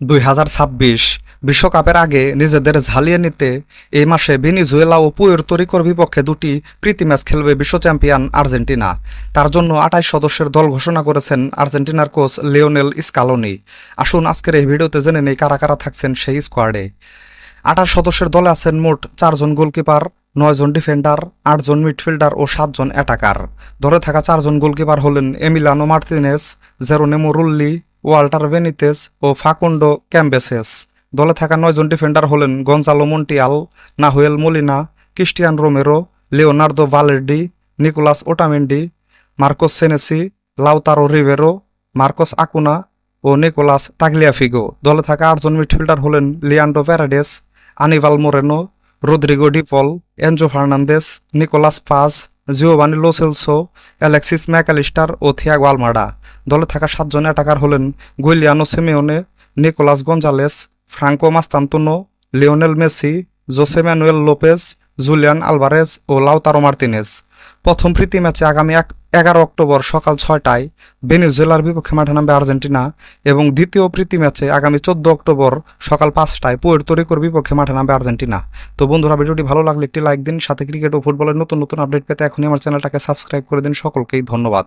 দুই হাজার ছাব্বিশ বিশ্বকাপের আগে নিজেদের ঝালিয়ে নিতে এই মাসে ভেনিজুয়েলা ও পুয়ের্তরিকোর বিপক্ষে দুটি প্রীতি ম্যাচ খেলবে বিশ্ব চ্যাম্পিয়ন আর্জেন্টিনা। তার জন্য আটাইশ সদস্যের দল ঘোষণা করেছেন আর্জেন্টিনার কোচ লিওনেল স্কালোনি। আসুন আজকের এই ভিডিওতে জেনে নেই কারা কারা থাকছেন সেই স্কোয়াডে। আঠাশ সদস্যের দলে আছেন মোট চারজন গোলকিপার, নয়জন ডিফেন্ডার, আটজন মিডফিল্ডার ও সাতজন অ্যাটাকার। ধরে থাকা চারজন গোলকিপার হলেন Emiliano Martinez Geronimo Rulli Walter Benitez ও ফাকুন্ডো ক্যাম্বেসেস। দলে থাকা নয়জন ডিফেন্ডার হলেন Gonzalo Montiel, Nahuel Molina, Cristian Romero, Leonardo Balerdi Nicolas Otamendi, Marcos Senesi, Lautaro Rivero, Marcos Acuna ও নিকোলাস তাগলিয়াফিগো। দলে থাকা আটজন মিডফিল্ডার হলেন Leandro Paredes Anibal Moreno, Rodrigo De Paul, Enzo Fernandez, Nicolas Paz Giovani Lo Celso, Alexis Mac Allister ও Thiago Almada. দলে থাকা সাতজন attacker হলেন Giuliano Simeone, Nicolas Gonzalez, Franco Mastantuono, Lionel Messi, Jose Manuel Lopez, Julian Alvarez ও Lautaro Martinez. প্রথম প্রীতি ম্যাচে আগামী এক এগারো অক্টোবর সকাল ছয়টায় ভেনিজুয়েলার বিপক্ষে মাঠে নামবে আর্জেন্টিনা এবং দ্বিতীয় প্রীতি ম্যাচে আগামী চোদ্দ অক্টোবর সকাল পাঁচটায় পুয়ের্তরিকোর বিপক্ষে মাঠে নামবে আর্জেন্টিনা। তো বন্ধুরা, ভিডিওটি ভালো লাগলে একটি লাইক দিন, সাথে ক্রিকেট ও ফুটবলের নতুন নতুন আপডেট পেতে এখনই আমার চ্যানেলটাকে সাবস্ক্রাইব করে দিন। সকলকেই ধন্যবাদ।